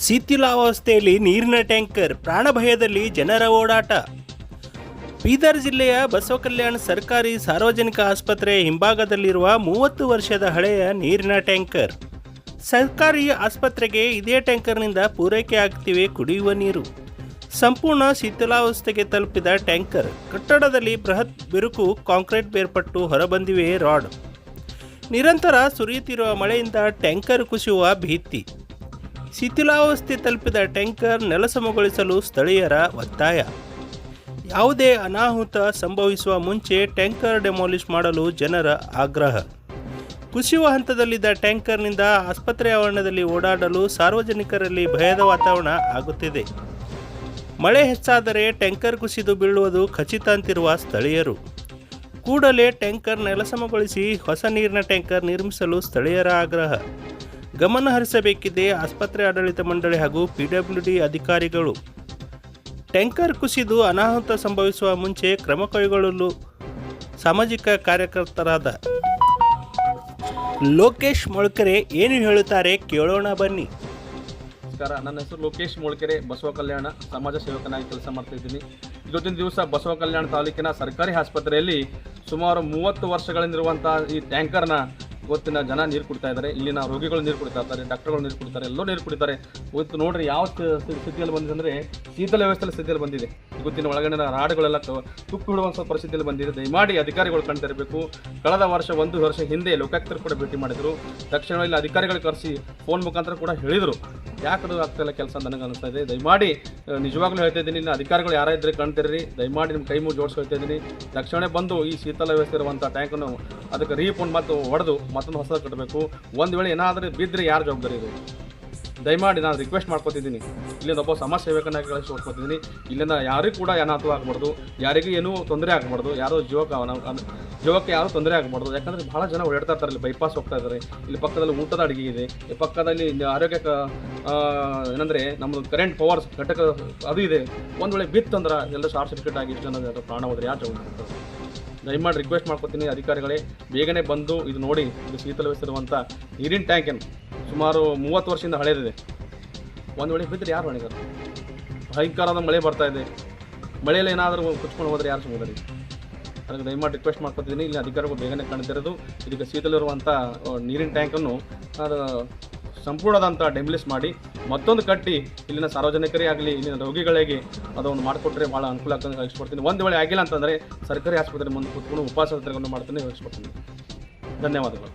ಶಿಥಿಲಾವಸ್ಥೆಯಲ್ಲಿ ನೀರಿನ ಟ್ಯಾಂಕರ್ ಪ್ರಾಣಭಯದಲ್ಲಿ ಜನರ ಓಡಾಟ. ಬೀದರ್ ಜಿಲ್ಲೆಯ ಬಸವಕಲ್ಯಾಣ ಸರ್ಕಾರಿ ಸಾರ್ವಜನಿಕ ಆಸ್ಪತ್ರೆ ಹಿಂಭಾಗದಲ್ಲಿರುವ ಮೂವತ್ತು ವರ್ಷದ ಹಳೆಯ ನೀರಿನ ಟ್ಯಾಂಕರ್. ಸರ್ಕಾರಿ ಆಸ್ಪತ್ರೆಗೆ ಇದೇ ಟ್ಯಾಂಕರ್ನಿಂದ ಪೂರೈಕೆ ಆಗ್ತಿವೆ ಕುಡಿಯುವ ನೀರು. ಸಂಪೂರ್ಣ ಶಿಥಿಲಾವಸ್ಥೆಗೆ ತಲುಪಿದ ಟ್ಯಾಂಕರ್ ಕಟ್ಟಡದಲ್ಲಿ ಬೃಹತ್ ಬಿರುಕು ಕಾಂಕ್ರೀಟ್ ಬೇರ್ಪಟ್ಟು ಹೊರಬಂದಿವೆ ರಾಡ್. ನಿರಂತರ ಸುರಿಯುತ್ತಿರುವ ಮಳೆಯಿಂದ ಟ್ಯಾಂಕರ್ ಕುಸಿಯುವ ಭೀತಿ. ಶಿಥಿಲಾವಸ್ಥೆ ತಲುಪಿದ ಟ್ಯಾಂಕರ್ ನೆಲಸಮಗೊಳಿಸಲು ಸ್ಥಳೀಯರ ಒತ್ತಾಯ. ಯಾವುದೇ ಅನಾಹುತ ಸಂಭವಿಸುವ ಮುಂಚೆ ಟ್ಯಾಂಕರ್ ಡೆಮಾಲಿಷ್ ಮಾಡಲು ಜನರ ಆಗ್ರಹ. ಕುಸಿಯುವ ಹಂತದಲ್ಲಿದ್ದ ಟ್ಯಾಂಕರ್ನಿಂದ ಆಸ್ಪತ್ರೆ ಆವರಣದಲ್ಲಿ ಓಡಾಡಲು ಸಾರ್ವಜನಿಕರಲ್ಲಿ ಭಯದ ವಾತಾವರಣ ಆಗುತ್ತಿದೆ. ಮಳೆ ಹೆಚ್ಚಾದರೆ ಟ್ಯಾಂಕರ್ ಕುಸಿದು ಬೀಳುವುದು ಖಚಿತ ಅಂತಿರುವ ಸ್ಥಳೀಯರು. ಕೂಡಲೇ ಟ್ಯಾಂಕರ್ ನೆಲಸಮಗೊಳಿಸಿ ಹೊಸ ನೀರಿನ ಟ್ಯಾಂಕರ್ ನಿರ್ಮಿಸಲು ಸ್ಥಳೀಯರ ಆಗ್ರಹ. ಗಮನ ಹರಿಸಬೇಕಿದೆ ಆಸ್ಪತ್ರೆ ಆಡಳಿತ ಮಂಡಳಿ ಹಾಗೂ ಪಿಡಬ್ಲ್ಯೂಡಿ ಅಧಿಕಾರಿಗಳು. ಟ್ಯಾಂಕರ್ ಕುಸಿದು ಅನಾಹುತ ಸಂಭವಿಸುವ ಮುಂಚೆ ಕ್ರಮ ಕೈಗೊಳ್ಳಲು ಸಾಮಾಜಿಕ ಕಾರ್ಯಕರ್ತರಾದ ಲೋಕೇಶ್ ಮೊಳ್ಕೆರೆ ಏನು ಹೇಳುತ್ತಾರೆ ಕೇಳೋಣ ಬನ್ನಿ. ನಮಸ್ಕಾರ, ನನ್ನ ಹೆಸರು ಲೋಕೇಶ್ ಮೊಳ್ಕೆರೆ, ಬಸವ ಕಲ್ಯಾಣ ಸಮಾಜ ಸೇವಕನಾಗಿ ಕೆಲಸ ಮಾಡ್ತಾ ಇದ್ದೀನಿ. ಇವತ್ತಿನ ದಿವಸ ಬಸವ ಕಲ್ಯಾಣ ತಾಲೂಕಿನ ಸರ್ಕಾರಿ ಆಸ್ಪತ್ರೆಯಲ್ಲಿ ಸುಮಾರು ಮೂವತ್ತು ವರ್ಷಗಳಿಂದಿರುವಂಥ ಈ ಟ್ಯಾಂಕರ್ನ ಇವತ್ತಿನ ಜನ ನೀರು ಕುಡಿತಾ ಇದ್ದಾರೆ, ಇಲ್ಲಿನ ರೋಗಿಗಳು ನೀರು ಕುಡಿತಾ ಇರ್ತಾರೆ ಡಾಕ್ಟರ್ಗಳು ನೀರು ಕುಡಿತಾರೆ, ಎಲ್ಲರೂ ನೀರು ಕುಡಿತಾರೆ. ಇವತ್ತು ನೋಡ್ರಿ ಯಾವ ಸ್ಥಿ- ಸ್ಥಿ- ಸ್ಥಿತಿಯಲ್ಲಿ ಬಂದಿದೆ ಅಂದರೆ ಶೀತಲ ವ್ಯವಸ್ಥೆಯಲ್ಲಿ ಸ್ಥಿತಿಯಲ್ಲಿ ಬಂದಿದೆ. ಇವತ್ತಿನ ಒಳಗಡೆ ರಾಡುಗಳೆಲ್ಲ ತುಕ್ಕು ಬಿಡುವಂಥ ಪರಿಸ್ಥಿತಿಯಲ್ಲಿ ಬಂದಿದೆ. ದಯಮಾಡಿ ಅಧಿಕಾರಿಗಳು ಕಣ್ತಿರಬೇಕು ಕಳೆದ ವರ್ಷ, ಒಂದು ವರ್ಷ ಹಿಂದೆ ಲೋಕಾಯುಕ್ತರು ಕೂಡ ಭೇಟಿ ಮಾಡಿದರು. ತಕ್ಷಣದಲ್ಲಿ ಅಧಿಕಾರಿಗಳು ಕರೆಸಿ ಫೋನ್ ಮುಖಾಂತರ ಕೂಡ ಹೇಳಿದರು. ಯಾಕೆ ಆಗ್ತಾಯಿಲ್ಲ ಕೆಲಸ ನನಗೆ ಅನಿಸ್ತಾ ಇದೆ. ದಯಮಾಡಿ ನಿಜವಾಗ್ಲೂ ಹೇಳ್ತಾ ಇದ್ದೀನಿ, ಇನ್ನು ಅಧಿಕಾರಿಗಳು ಯಾರ ಇದ್ರೆ ಕಾಣ್ತಿರ್ರಿ ದಯಮಾಡಿ ನಿಮ್ಮ ಕೈ ಜೋಡಿಸಿ ಇದ್ದೀನಿ. ತಕ್ಷಣ ಬಂದು ಈ ಶೀತಲ ವ್ಯವಸ್ಥೆ ಇರುವಂಥ ಟ್ಯಾಂಕನ್ನು ಅದಕ್ಕೆ ರೀಫೋನ್ ಮತ್ತು ಹೊಡೆದು ಮತ್ತೊಂದು ಹೊಸ ಕಟ್ಟಬೇಕು ಒಂದು ವೇಳೆ ಏನಾದರೂ ಬಿದ್ದರೆ ಯಾರು ಜವಾಬ್ದಾರಿ ಇದೆ? ದಯಮಾಡಿ ನಾನು ರಿಕ್ವೆಸ್ಟ್ ಮಾಡ್ಕೊತಿದ್ದೀನಿ. ಇಲ್ಲಿಂದ ಒಬ್ಬ ಸಮಾಜ ಸೇವಕನಾಗಿ ಕಳಿಸ್ಕೊಡ್ತಿದ್ದೀನಿ ಇಲ್ಲಿಂದ ಯಾರಿಗೂ ಕೂಡ ಏನಾದರೂ ಆಗಬಾರ್ದು. ಯಾರಿಗೂ ಏನೂ ತೊಂದರೆ ಆಗಬಾರ್ದು. ಯಾರೋ ಜೀವಕ್ಕೆ ಜೀವಕ್ಕೆ ಯಾರೂ ತೊಂದರೆ ಆಗಬಾರ್ದು. ಯಾಕಂದರೆ ಭಾಳ ಜನ ಓಡಾಡ್ತಾ ಇರ್ತಾರೆ, ಇಲ್ಲಿ ಬೈಪಾಸ್ ಹೋಗ್ತಾ ಇದ್ದಾರೆ. ಇಲ್ಲಿ ಪಕ್ಕದಲ್ಲಿ ಊಟದ ಅಡುಗೆ ಇದೆ. ಈ ಪಕ್ಕದಲ್ಲಿ ಆರೋಗ್ಯ ಏನಂದರೆ ನಮ್ಮದು ಕರೆಂಟ್ ಪವರ್ಸ್ ಘಟಕ ಅದು ಇದೆ. ಒಂದು ವೇಳೆ ಬಿತ್ತಂದ್ರೆ ಎಲ್ಲ ಶಾರ್ಟ್ ಸರ್ಕ್ಯೂಟ್ ಆಗಿ ಇಷ್ಟು ಜನ ಪ್ರಾಣ ಹೋದ್ರೆ ಯಾರು ಜವಾಬ್ದಾರಿ? ದಯಮಾಡಿ ರಿಕ್ವೆಸ್ಟ್ ಮಾಡ್ಕೊತೀನಿ ಅಧಿಕಾರಿಗಳೇ, ಬೇಗನೆ ಬಂದು ಇದು ನೋಡಿ, ಇದು ಶೀತಲವಿಸಿರುವಂಥ ನೀರಿನ ಟ್ಯಾಂಕನ್ನು ಸುಮಾರು ಮೂವತ್ತು ವರ್ಷದಿಂದ ಹಳೆಯದಿದೆ ಒಂದು ವೇಳೆ ಬಿದ್ದರೆ ಯಾರು ಹೊಣೆಗಾರ? ಭಯಂಕರವಾದ ಮಳೆ ಬರ್ತಾ ಇದೆ. ಮಳೆಯಲ್ಲಿ ಏನಾದರೂ ಕುಚ್ಕೊಂಡು ಹೋದರೆ ಯಾರು ಸುಮ್ಮನೆ ಅದಕ್ಕೆ ದಯಮಾಡಿ ರಿಕ್ವೆಸ್ಟ್ ಮಾಡ್ಕೊತಿದ್ದೀನಿ. ಇಲ್ಲಿ ಅಧಿಕಾರಿಗಳು ಬೇಗನೆ ಕಾಣ್ತಿರೋದು ಇದಕ್ಕೆ ಶೀತಲಿರುವಂಥ ನೀರಿನ ಟ್ಯಾಂಕನ್ನು ಅದು ಸಂಪೂರ್ಣದಂಥ ಡೆಮಿಲಿಸ್ ಮಾಡಿ ಮತ್ತೊಂದು ಕಟ್ಟಿ ಇಲ್ಲಿನ ಸಾರ್ವಜನಿಕರೇ ಆಗಲಿ, ಇಲ್ಲಿನ ರೋಗಿಗಳಿಗೆ ಅದೊಂದು ಮಾಡಿಕೊಟ್ರೆ ಭಾಳ ಅನುಕೂಲ ಆಗ್ತದೆ ಕಳಿಸ್ಕೊಡ್ತೀನಿ ಒಂದು ವೇಳೆ ಆಗಿಲ್ಲ ಅಂತಂದರೆ ಸರ್ಕಾರಿ ಆಸ್ಪತ್ರೆ ಮುಂದೆ ಕೂತ್ಕೊಂಡು ಉಪವಾಸ ಮಾಡ್ತಾನೆ ಇಷ್ಟಪಡ್ತೀನಿ ಧನ್ಯವಾದಗಳು.